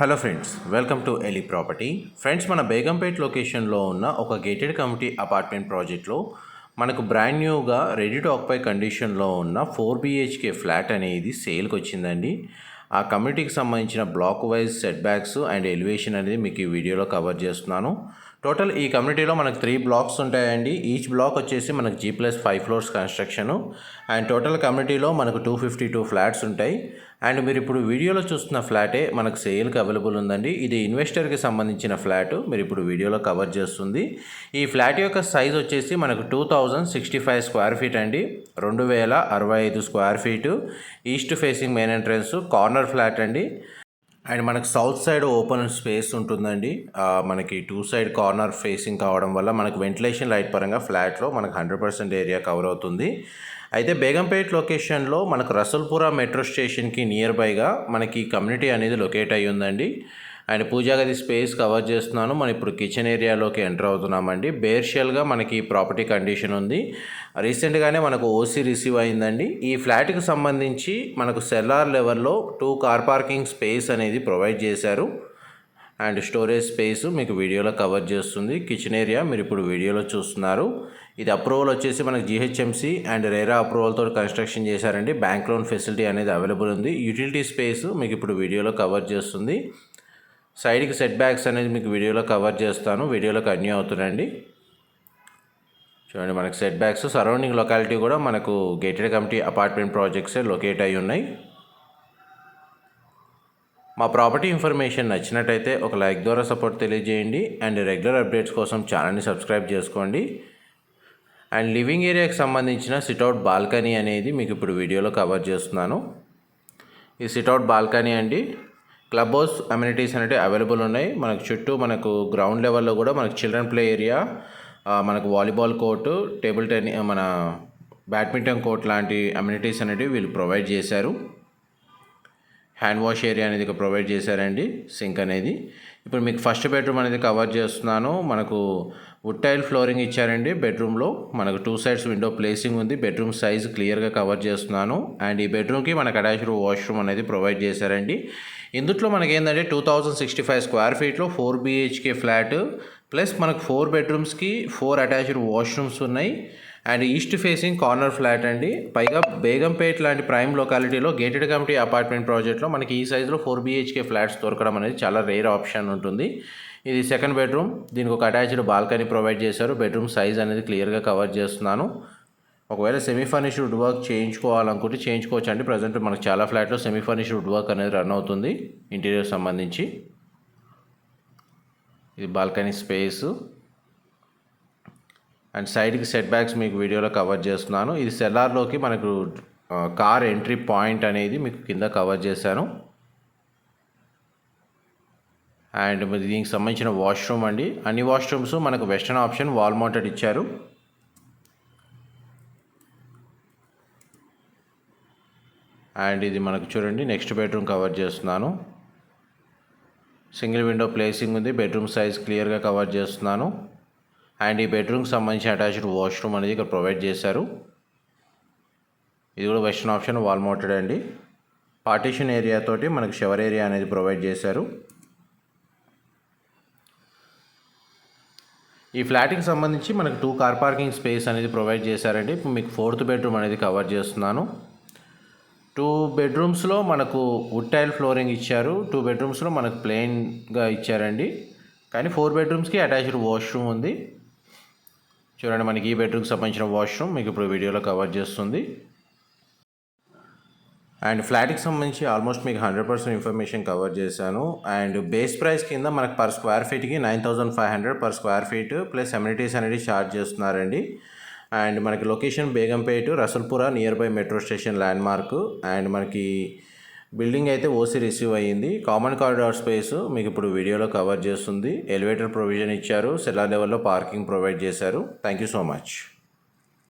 Hello friends welcome to Eli property. Friends మన బేగంపేట్ లొకేషన్లో ఉన్న ఒక గేటెడ్ కమిటీ అపార్ట్మెంట్ ప్రాజెక్ట్లో మనకు బ్రాండ్ న్యూగా రెడీ టు ఆక్పై కండిషన్లో ఉన్న ఫోర్ బిహెచ్కే ఫ్లాట్ అనేది సేల్కి వచ్చిందండి. ఆ కమ్యూనిటీకి సంబంధించిన block wise setbacks and elevation అనేది మీకు ఈ వీడియోలో కవర్ చేస్తున్నాను. టోటల్ ఈ కమ్యూనిటీలో మనకు త్రీ బ్లాక్స్ ఉంటాయండి. ఈచ్ బ్లాక్ వచ్చేసి మనకు G plus five floors construction. And total కమ్యూనిటీలో మనకు టూ ఫిఫ్టీ టూ ఫ్లాట్స్ ఉంటాయి. అండ్ మీరు ఇప్పుడు వీడియోలో చూస్తున్న ఫ్లాటే మనకు సేల్కి అవైలబుల్ ఉందండి. ఇది ఇన్వెస్టర్కి సంబంధించిన ఫ్లాట్ మీరు ఇప్పుడు వీడియోలో కవర్ చేస్తుంది. ఈ ఫ్లాట్ యొక్క సైజ్ వచ్చేసి మనకు two thousand sixty five square feet అండి. రెండు వేల అరవై ఐదు square feet east facing main entrance corner flat అండి. అండ్ మనకు సౌత్ సైడ్ ఓపెన్ స్పేస్ ఉంటుందండి. మనకి టూ సైడ్ కార్నర్ ఫేసింగ్ కావడం వల్ల మనకు వెంటిలేషన్ లైట్ పరంగా ఫ్లాట్లో మనకు హండ్రెడ్ పర్సెంట్ ఏరియా కవర్ అవుతుంది. అయితే బేగంపేట్ లొకేషన్లో మనకు రసల్పుర మెట్రో స్టేషన్కి నియర్ బైగా మనకి కమ్యూనిటీ అనేది లొకేట్ అయ్యి ఉందండి అండ్ పూజా గది స్పేస్ కవర్ చేస్తున్నాను. మనం ఇప్పుడు కిచెన్ ఏరియాలోకి ఎంటర్ అవుతున్నామండి. బేర్షియల్గా మనకి ప్రాపర్టీ కండిషన్ ఉంది. రీసెంట్గానే మనకు ఓసీ రిసీవ్ అయిందండి. ఈ ఫ్లాట్కి సంబంధించి మనకు సెల్లార్ లెవెల్లో టూ కార్ పార్కింగ్ స్పేస్ అనేది ప్రొవైడ్ చేశారు. అండ్ స్టోరేజ్ స్పేస్ మీకు వీడియోలో కవర్ చేస్తుంది. కిచెన్ ఏరియా మీరు ఇప్పుడు వీడియోలో చూస్తున్నారు. ఇది అప్రూవల్ వచ్చేసి మనకి జిహెచ్ఎంసీ అండ్ రేరా అప్రూవల్తో కన్స్ట్రక్షన్ చేశారండి. బ్యాంక్ లోన్ ఫెసిలిటీ అనేది అవైలబుల్ ఉంది. యూటిలిటీ స్పేస్ మీకు ఇప్పుడు వీడియోలో కవర్ చేస్తుంది. సైడ్కి సెట్ బ్యాక్స్ అనేది మీకు వీడియోలో కవర్ చేస్తాను. వీడియోలో కంటిన్యూ అవుతుందండి చూడండి మనకి సెట్ బ్యాక్స్ సరౌండింగ్ లొకాలిటీ కూడా మనకు గేటెడ్ కమిటీ అపార్ట్మెంట్ ప్రాజెక్ట్సే లొకేట్ అయి ఉన్నాయి. మా ప్రాపర్టీ ఇన్ఫర్మేషన్ నచ్చినట్టయితే ఒక లైక్ ద్వారా సపోర్ట్ తెలియజేయండి. అండ్ రెగ్యులర్ అప్డేట్స్ కోసం ఛానల్ని సబ్స్క్రైబ్ చేసుకోండి. అండ్ లివింగ్ ఏరియాకి సంబంధించిన సిట్అవుట్ బాల్కనీ అనేది మీకు ఇప్పుడు వీడియోలో కవర్ చేస్తున్నాను. ఈ సిట్అవుట్ బాల్కనీ అండి. క్లబ్ హౌస్ అమ్యూనిటీస్ అనేవి అవైలబుల్ ఉన్నాయి. మనకు చుట్టూ మనకు గ్రౌండ్ లెవెల్లో కూడా మనకు చిల్డ్రన్ ప్లే ఏరియా మనకు వాలీబాల్ కోర్టు టేబుల్ టెన్నిస్ మన బ్యాడ్మింటన్ కోర్ట్ లాంటి అమ్యూనిటీస్ అనేవి వీళ్ళు ప్రొవైడ్ చేశారు. హ్యాండ్ వాష్ ఏరియా అనేది ప్రొవైడ్ చేశారండి సింక్ అనేది. ఇప్పుడు మీకు ఫస్ట్ బెడ్రూమ్ అనేది కవర్ చేస్తున్నాను. మనకు వుడ్ టైల్ ఫ్లోరింగ్ ఇచ్చారండి. బెడ్రూమ్లో మనకు టూ సైడ్స్ విండో ప్లేసింగ్ ఉంది. బెడ్రూమ్ సైజ్ క్లియర్గా కవర్ చేస్తున్నాను. అండ్ ఈ బెడ్రూమ్కి మనకు అటాచ్డ్ వాష్రూమ్ అనేది ప్రొవైడ్ చేశారండి. ఇందుట్లో మనకి ఏంటంటే two thousand sixty five square ఫీట్లో four BHK flat plus మనకు ఫోర్ బెడ్రూమ్స్కి ఫోర్ అటాచ్డ్ వాష్రూమ్స్ ఉన్నాయి. And east facing corner flat అండి. పైగా బేగంపేట్ లాంటి ప్రైమ్ లొకాలిటీలో గేటెడ్ కమిటీ అపార్ట్మెంట్ ప్రాజెక్ట్లో మనకి ఈ సైజులో ఫోర్ బీహెచ్కే ఫ్లాట్స్ దొరకడం అనేది చాలా రేర్ ఆప్షన్ ఉంటుంది. ఇది సెకండ్ బెడ్రూమ్. దీనికి ఒక అటాచ్డ్ బాల్కనీ ప్రొవైడ్ చేశారు. బెడ్రూమ్ సైజ్ అనేది క్లియర్గా కవర్ చేస్తున్నాను. ఒకవేళ సెమీ ఫర్నిష్డ్ వుడ్ వర్క్ చేయించుకోవాలనుకుంటే చేయించుకోవచ్చు అండి ప్రజెంట్ మనకు చాలా ఫ్లాట్లో సెమీ ఫర్నిష్డ్ వుడ్ వర్క్ అనేది రన్ అవుతుంది. ఇంటీరియర్ సంబంధించి. ఇది బాల్కనీ స్పేస్. అండ్ సైడ్కి సెట్ బ్యాక్స్ మీకు వీడియోలో కవర్ చేస్తున్నాను. ఇది సెల్లార్లోకి మనకు కార్ ఎంట్రీ పాయింట్ అనేది మీకు కింద కవర్ చేశాను. అండ్ దీనికి సంబంధించిన వాష్రూమ్ అండి. అన్ని వాష్రూమ్స్ మనకు వెస్టర్న్ ఆప్షన్ వాల్ మౌంటెడ్ ఇచ్చారు. అండ్ ఇది మనకు చూడండి నెక్స్ట్ బెడ్రూమ్ కవర్ చేస్తున్నాను. సింగిల్ విండో ప్లేసింగ్ ఉంది. బెడ్రూమ్ సైజ్ క్లియర్గా కవర్ చేస్తున్నాను. అండ్ ఈ బెడ్రూమ్కి సంబంధించిన అటాచ్డ్ వాష్రూమ్ అనేది ఇక్కడ ప్రొవైడ్ చేశారు. ఇది కూడా వెస్ట్రన్ ఆప్షన్ వాల్ మౌంటెడ్ అండి. పార్టీషన్ ఏరియాతోటి మనకు షవర్ ఏరియా అనేది ప్రొవైడ్ చేశారు. ఈ ఫ్లాట్కి సంబంధించి మనకు టూ కార్ పార్కింగ్ స్పేస్ అనేది ప్రొవైడ్ చేశారండి. ఇప్పుడు మీకు ఫోర్త్ బెడ్రూమ్ అనేది కవర్ చేస్తున్నాను. టూ బెడ్రూమ్స్లో మనకు వుడ్ టైల్ ఫ్లోరింగ్ ఇచ్చారు. టూ బెడ్రూమ్స్లో మనకు ప్లెయిన్గా ఇచ్చారండి. కానీ ఫోర్ బెడ్రూమ్స్కి అటాచ్డ్ వాష్రూమ్ ఉంది. చూడండి మనకి ఈ బెడ్రూమ్కి సంబంధించిన వాష్రూమ్ మీకు ఇప్పుడు వీడియోలో కవర్ చేస్తుంది. అండ్ ఫ్లాట్కి సంబంధించి ఆల్మోస్ట్ మీకు హండ్రెడ్ పర్సెంట్ ఇన్ఫర్మేషన్ కవర్ చేశాను. అండ్ బేస్ ప్రైస్ కింద మనకు per square ఫీట్కి nine thousand five hundred per square feet plus amenities అనేది ఛార్జ్ చేస్తున్నారండి. అండ్ మనకి location Begumpet Rasoolpura near by metro station landmark and మనకి బిల్డింగ్ అయితే OC receive అయ్యింది. Common corridor space మీకు ఇప్పుడు వీడియోలో కవర్ చేస్తుంది. ఎలివేటర్ ప్రొవిజన్ ఇచ్చారు. సెల్లా లెవెల్లో పార్కింగ్ ప్రొవైడ్ చేశారు. Thank you so much